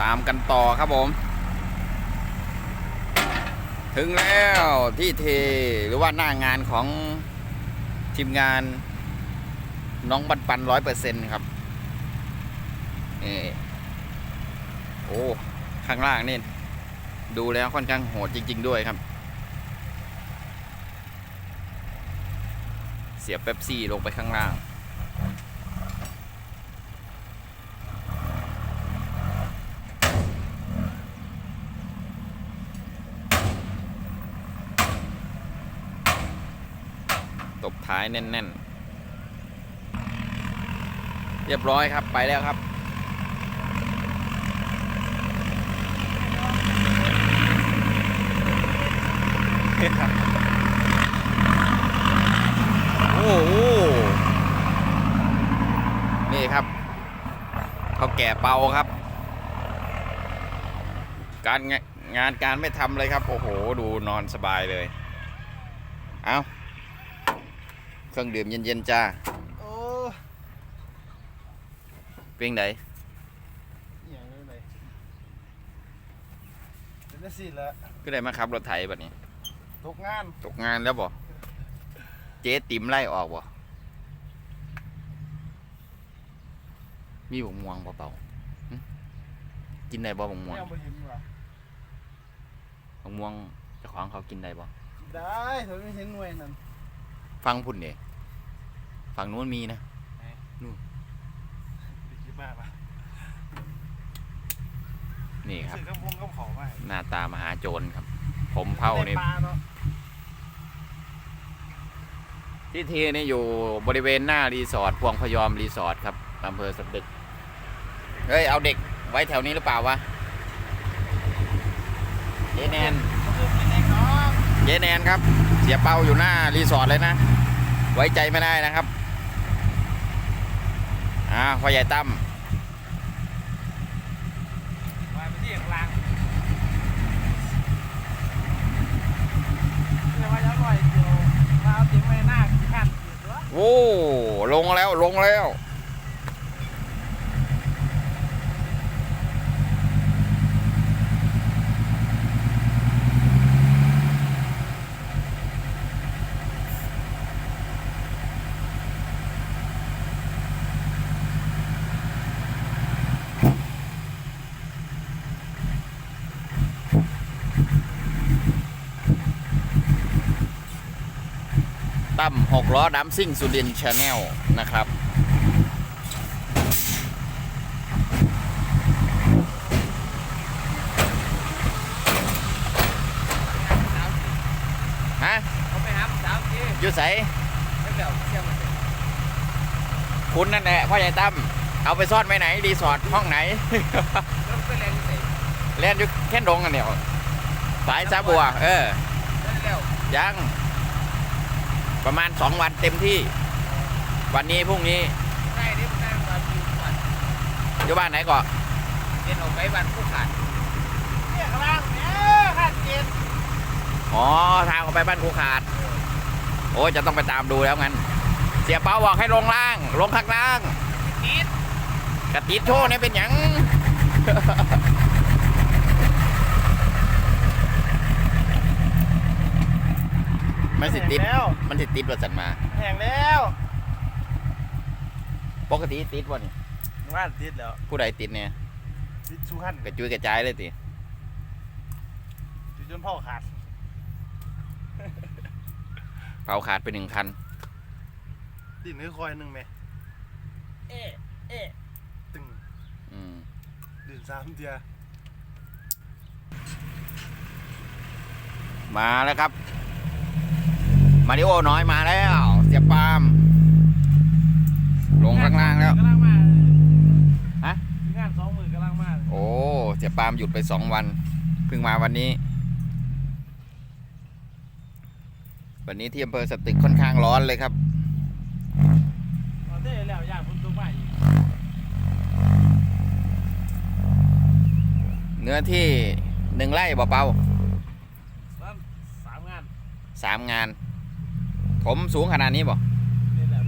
ตามกันต่อครับผม ถึงแล้วที่เทหรือว่าหน้างานของทีมงานน้องปันปันร้อยเปอร์เซ็นต์ครับนี่โอ้ข้างล่างนี่ดูแล้วค่อนข้างโหดจริง ๆ ด้วยครับ เสียบเป๊ปซี่ลงไปข้างล่าง บท้ายแน่น ๆ เรียบร้อยครับไปแล้วครับโอ้โหนี่ครับเขาแก่เปาครับ การงงานการไม่ทำเลยครับ โอ้โห ดูนอนสบายเลย เอา เครื่องดื่มเย็นๆจ้าโอ้เพียงไหนยอย่างนี้เลยเป็นได้สิละก็ได้มาขับรถไถแบบนี้ ตกงานตกงานแล้วบ่เจ๊ติ๋มไล่ออกบ่มีบกม่วงเปล่าๆหึกินได้บ่บกม่วงไม่เอาไปเห็นว่ะบกม่วงเจ้าของเขากินได้บ่ได้เธอไม่เห็นหน่วยนั่นฟังพุ่นเด้ ฝั่งนู้นมีนะไปคิดมากปะนี่ครับสื่อกำพงกำเขามาให้หน้าตามหาโจรครับ ผมเผาได้นี่ปลาเนาะที่ทีนี่อยู่บริเวณหน้ารีสอร์ทพวงพยอมรีสอร์ทครับอำเภอสตึกเฮ้ย เอาเด็กไว้แถวนี้หรือเปล่าวะเจแนนเขาคือเป็นเด็กน้องเจแนนครับ เสียเปาอยู่หน้ารีสอร์ทเลยนะ ไว้ใจไม่ได้นะครับ อ่าพ่อใหญ่ตั้มมาไปที่กลางเดี๋ยวว่าจะอร่อยเดี๋ยวมาเอาติ๋มไว้หน้าขั้นอยู่ตัวโอ้ลงแล้วลงแล้ว ตั้มหกล้อดัมซิ่งสุดินชาแนลนะครับ ฮะเขาไปหาสาวจีอยู่ใสไม่เดี๋ยวเชื่อมันคุณนั่นแหละพ่อใหญ่ตั้มเอาไปซ่อนไว้ไหนรีสอร์ทห้องไหนเริ่มเป็นแรงเสร็จเล่นอยู่แค่ดงกันเดียวสายซาบัว เออเร็วยัง ประมาณสองวันเต็มที่ วันนี้พรุ่งนี้ได้ดิมันได้มาอยู่ก่อนอยู่บ้านไหนก่อนเดินออกไปบ้านผู้ขาดเนี่ยข้างล่างเนี่ยขาดเกณฑ์อ๋อทางออกไปบ้านครูขาด โอ้ยจะต้องไปตามดูแล้วงั้น เสียเปาบอกให้ลงล่าง ลงข้างล่างนิดกระติดโชว์เนี่ยเป็นหยัง มันสิติด แล้วมันสิติดว่าสันมา แห้งแล้วปกติติดวะนี่ว่าติดแล้วผู้ใดติดเนี่ยติดสุขันกระจุยกระจายเลยติติดจนพ่อขาดเผาขาดไปหนึ่งคันติดเนื้อคอยหนึ่งไหมเอ๊ะเอ๊ะตึงอืมดื่มสามเดียมาแล้วครับ มาริโอน้อยมาแล้ว เสียปาล์มลงข้างล่างแล้ว กำลังมาฮะ งานสองหมื่นกำลังมาโอ้เสียปาล์มหยุดไปสองวันเพิ่งมาวันนี้ วันนี้ที่อำเภอสตึกค่อนข้างร้อนเลยครับเอาได้แล้วย่างพุ่นตุ้มมาอีกเนื้อที่หนึ่งไร่บ่เปล่านั่นสามงานสามงาน ผมสูงขนาดนี้บ่นี่แหละ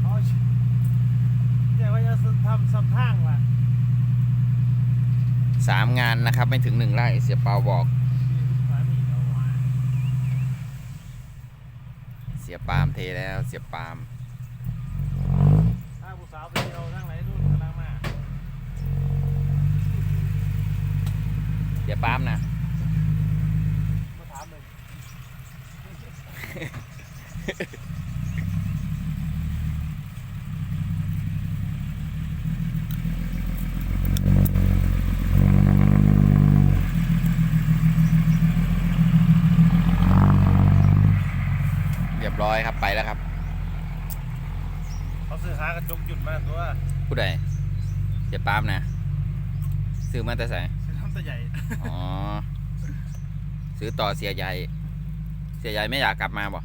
เขาเดี๋ยวว่าจะทำสำทางว่ะสามงานนะครับ ไม่ถึงหนึ่งไร่เสียเปาบอกเสียปาล์มเทแล้วเสียปาล์มถ้าผู้สาวไปเที่ยวนั่งไหนดูกำลังมา เสียปาล์มนะ มาถามเลย เรียบร้อยครับไปแล้วครับ เขาซื้อหากระจกหยุดมาตัวผู้ใดเสียปาล์มนะซื้อมาแต่ใส่ซื้อน้ำตะใหญ่ อ๋อ ซื้อต่อเสียใหญ่ เสียใหญ่ไม่อยากกลับมาบ่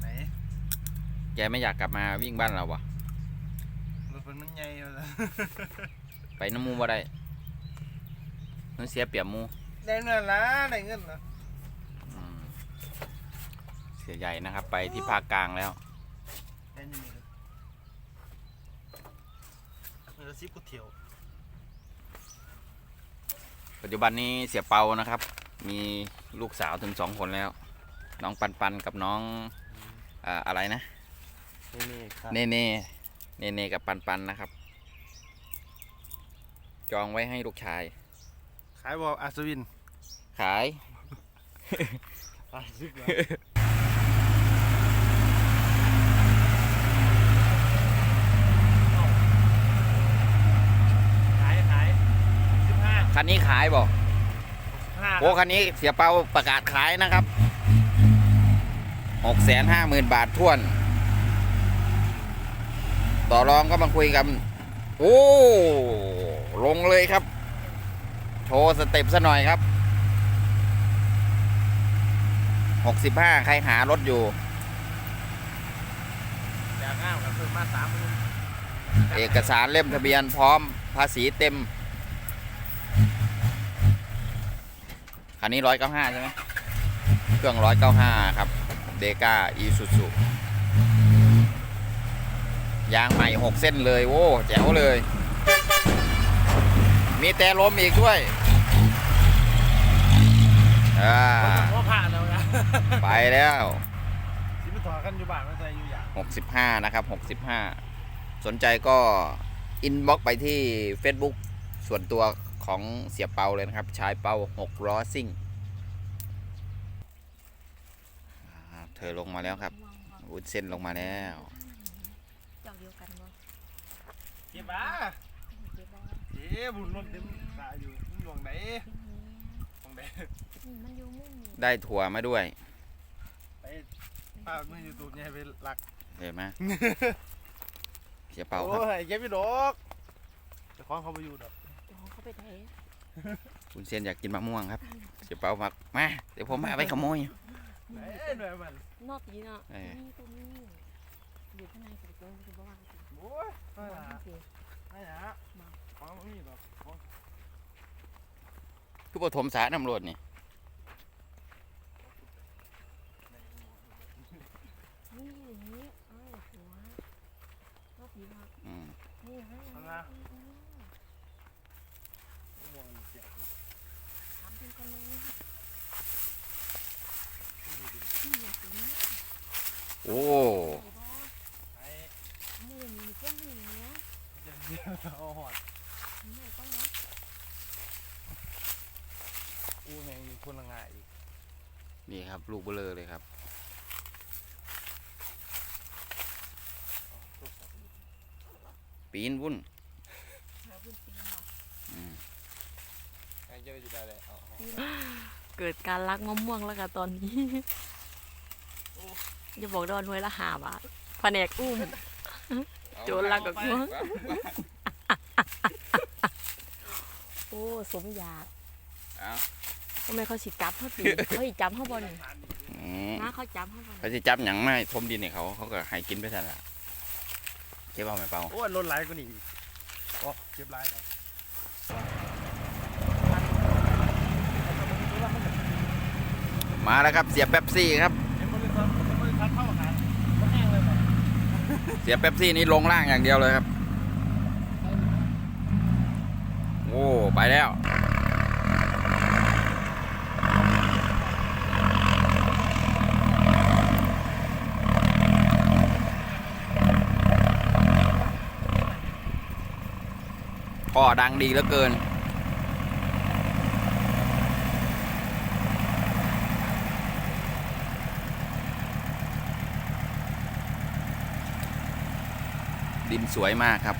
ไหนแกไม่อยากกลับมาวิ่งบ้านเราบ่รถมันมันใหญ่เลยไปน้ำมูบ่ได้มันเสียเปรียบหมูได้เงินละได้เงินละอืมเสียใหญ่นะครับ ไปที่ภาคกลางแล้วได้ยังไงเงินละสิบกูเที่ยวปัจจุบันนี้เสียเปานะครับ มี ลูกสาวถึงสองคนแล้ว น้องปันปันกับน้องอ่าอะไรนะนี่นี่ครับเนเน่เนเน่กับปันปันนะครับ จองไว้ให้ลูกชาย ขายบออัศวินขาย อะสิบแล้วขายขายสิบห้าคันนี้ขายบ่ห้า โอ้คันนี้เสียเปาประกาศขายนะครับหกแสนห้าหมื่นบาทท่วน ต่อรองก็มาคุยกัน โอ้ ลงเลยครับ โชว์สเต็ปซะหน่อยครับหกสิบห้าใครหารถอยู่อยากง่ามกับซื้อมาสามหมื่นเอกสารเล่มทะเบียนพร้อมภาษีเต็ม คันนี้ร้อยเก้าห้าใช่ไหมเครื่องร้อยเก้าห้าครับเดก้าอีซูซูยางใหม่หกเส้นเลยโว้แจ๋วเลย มีแต่ลมอีกด้วยอ่าว่าผ่านแล้วนะไปแล้วสิไปถอดกันอยู่บ้านไม่ใช่อยู่อย่าง65นะครับ65สนใจก็อินบ็อกไปที่ Facebook ส่วนตัว ของเสียเปาเลยนะครับ ชายเปา6ล้อซิ่งอ่าเธอลงมาแล้วครับวุ้นเส้นลงมาแล้วเจ้าเดียวกันบ่เก็บอะเจ๊บ่เจ๊บุญรถเต็มตาอยู่มึงหลวงไหนหลวงไหนนี่มันอยู่มุมนี้ได้ถั่วมาด้วยไปป้ามึงอยู่ตูดเนี่ยไปหลักเห็นไหมเสียเปาคโอ้รับยเก็บพี่ดอกเจะคล้าของเขาไปอยู่ดอกเดี๋ยวเขา ไปไหนวุ้นเส้นอยากกินมะม่วงครับเสียเปามามา เดี๋ยวผมมาไปขโมยไหนหน่อยมันนอกนี้เนาะเออนี่ตรงนี้อยู่ข้างในสุดตรงคือบ่ว่างสิโอ้ยไม่บ่หาว่างสิไม่หาของมันมีดอกของคือปฐมสาน้ำรวจนี่นี่อย่างนี้เอ้ยหัวรอบนี้ว่าอืมนี่ฮะมันนะม่วงเสีย ถาม เพิ่นคนนึงนี่อยากตรงนี้โอ้ไอ้มือมีพวกนี้เนี้ยเดียวเอาหอดไม่ต้องเนาะอู้แมงมีคนละง่ายอีก นี่ครับ ลูกเบลอเลยครับปีนวุ่น แล้วคุณปีนเนาะ อืม ไอ้เจ้าจะได้เลยเอาเกิดการลักมะม่วงแล้วกันตอนนี้ อย่าบอกดอนไว้ละหาบาทแผนกอุ้มโจรลักกับกู โอ้สมอยากเอาทำไมเขาสิจับเขาตี เขาสิจับเขาบอลนี่อืมนะเขาจับเขาบอลเขาจะจับหยังไม่ทมดินให้เขาเขาก็ให้กินไปทันละเก็บเอาไหมเปล่า โอ้ยรถไหลกว่านี้อีกโอ้เก็บไหลเลย มาแล้วครับเสียเป๊ปซี่ครับเห็นบริษัทบริษัทเข้าหาก็แห้งเลยบ่เสียเป๊ปซี่นี่ลงล่างอย่างเดียวเลยครับ โอ้อ้ไปแล้วก็ดังดีเหลือเกิน ดินสวยมากครับ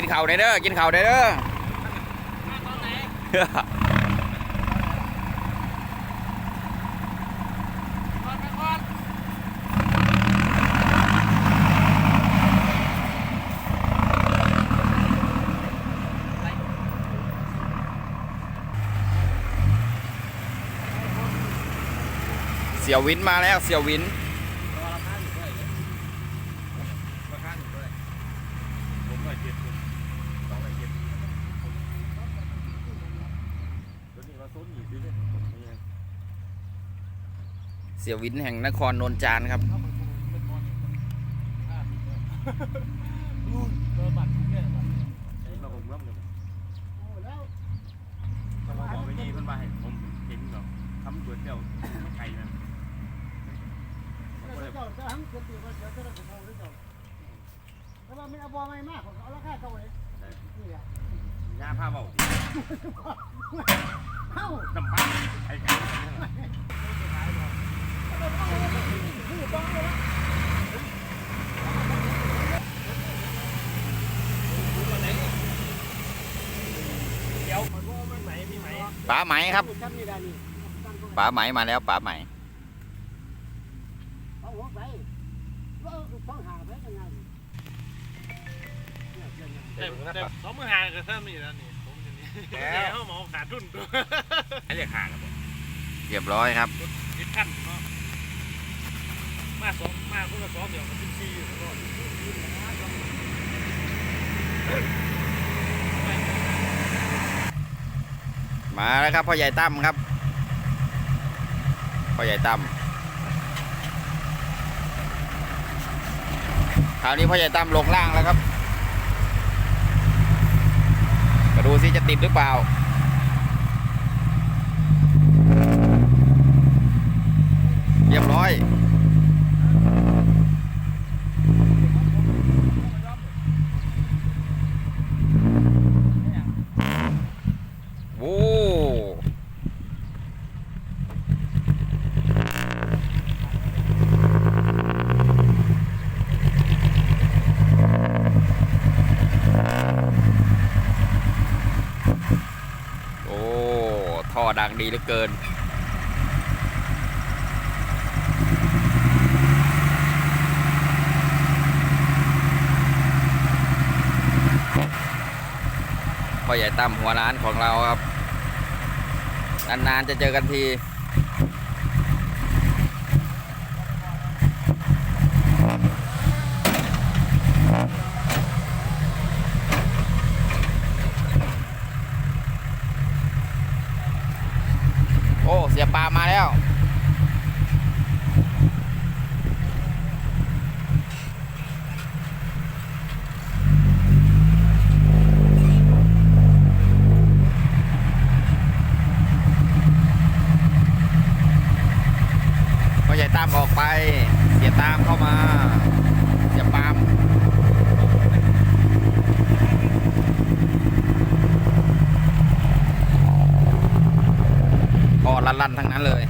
กินข้าได้เด้อ กินข้าได้เด้อเสี่ยววินมาแล้วเสี่ยววิน ราคาอยู่ด้วยราคาอยู่ด้วยผมร้อยเจ็ดคุณสองร้อยเจ็ดตัวนี้มาโซนหนีซื้อเนี่ยผมนี่ยัง เสียววินแห่งนครนนจานครับเราผมรับเลยต้องมาบอกไปนี่เพิ่นมาให้ผมเห็นแบบทำตัวเจ้าไม่ไกละผมก็เลยเจ้าจะหังเกิดตีว่าเดี๋ยวจะได้ผมเอาด้วยเจ้าแต่ว่ามันเอาบอไม่มากของเขาราคาเท่าไหร่นี่แหละยาผ้าเบาเอ้าน้ำผ้าไอ้ไก่ ป๋าไหมครับทำนี่ได้นี่ป๋าไหมมาแล้วป๋าไหมเอาหัวไปว่าต้องหาไปยังไงแต่แต่สองมือหางก็ถ้ามีแล้วนี่ผมจะนี่เขาหมอขาดทุนตัวเรียกห่างครับเรียบร้อยครับนิดขั้นเนาะ มาสองมาคนละสองเดียวกับสิบสี่แล้วก็มาแล้วครับพ่อใหญ่ตั้มครับพ่อใหญ่ตั้มคราวนี้พ่อใหญ่ตั้มลงล่างแล้วครับมาดูซิจะติดหรือเปล่าเรียบร้อย โอ้โอ้ ท่อ ดังดีเหลือเกิน พ่อใหญ่ตั้มหัวร้านของเราครับ นานๆจะเจอกันที โอ้ เสียปลามาแล้ว พ่อใหญ่ ตามออกไป เสียตามเข้ามาเสียปามก็ลั่นๆทั้งนั้นเลย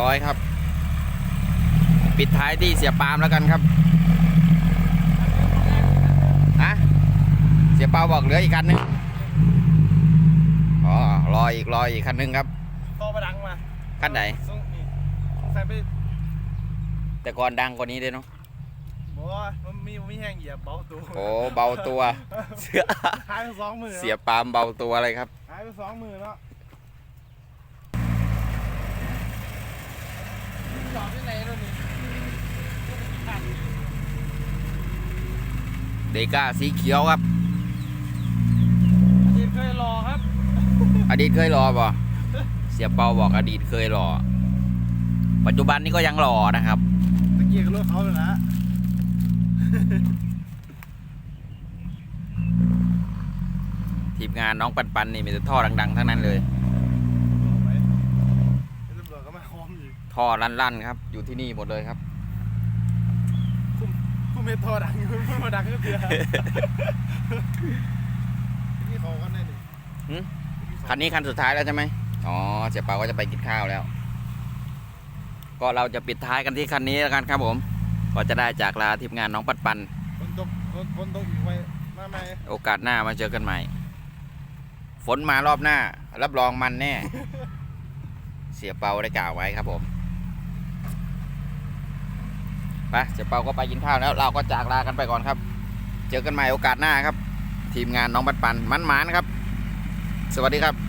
ร้อยครับ ปิดท้ายที่เสียปาล์มแล้วกันครับฮะเสียปาล์มบอกเหลืออีกคันหนึงอ๋อรออีกรออีกคันหนึงครับต่อประดังมาคันไหนส่งนี่ใส่ไปแต่ก่อนดังกว่านี้ด้วยเนาะบอกว่ามันมีมันมีแห้งเหยียบเบาตัวโอ้เบาตัว เสียหายไปสองมือเสียปาล์มเบาตัวเลยครับหายไปสองมือแล้วจอดที่ไหนแล้วนี่ เดก้าสีเขียวครับทีมเคยรอครับอดีตเคยรอป่ะเสียเปาบอกอดีตเคยรอ ปัจจุบันนี้ก็ยังรอนะครับ ตะเกียกับรถเขาเลยนะทีมงานน้องปันปันนี่มีแต่ท่อดัง ๆ ทั้งนั้นเลยไอ้ตำรวจก็มาค้อมอีกท่อลั่นๆครับ อยู่ที่นี่หมดเลยครับ ผู้เมททอดังอยู่ผู้มาดังก็เถื่อนี่เขากันได้นี่หืมคันนี้คันสุดท้ายแล้วใช่ไหมอ๋อ เสียเปาก็จะไปกินข้าวแล้ว ก็เราจะปิดท้ายกันที่คันนี้แล้วกันครับผม ก็จะได้จากลาทีมงานน้องปันปันฝนตกฝนฝนตกอีกไว้มาไหมโอกาสหน้ามาเจอกันใหม่ ฝนมารอบหน้า รับรองมันแน่ เสียเปาได้กล่าวไว้ครับผม ไปเสียเปาก็ไปกินข้าวแล้ว เราก็จากลากันไปก่อนครับ เจอกันใหม่โอกาสหน้าครับ ทีมงานน้องปันปันมันหมานครับ สวัสดีครับ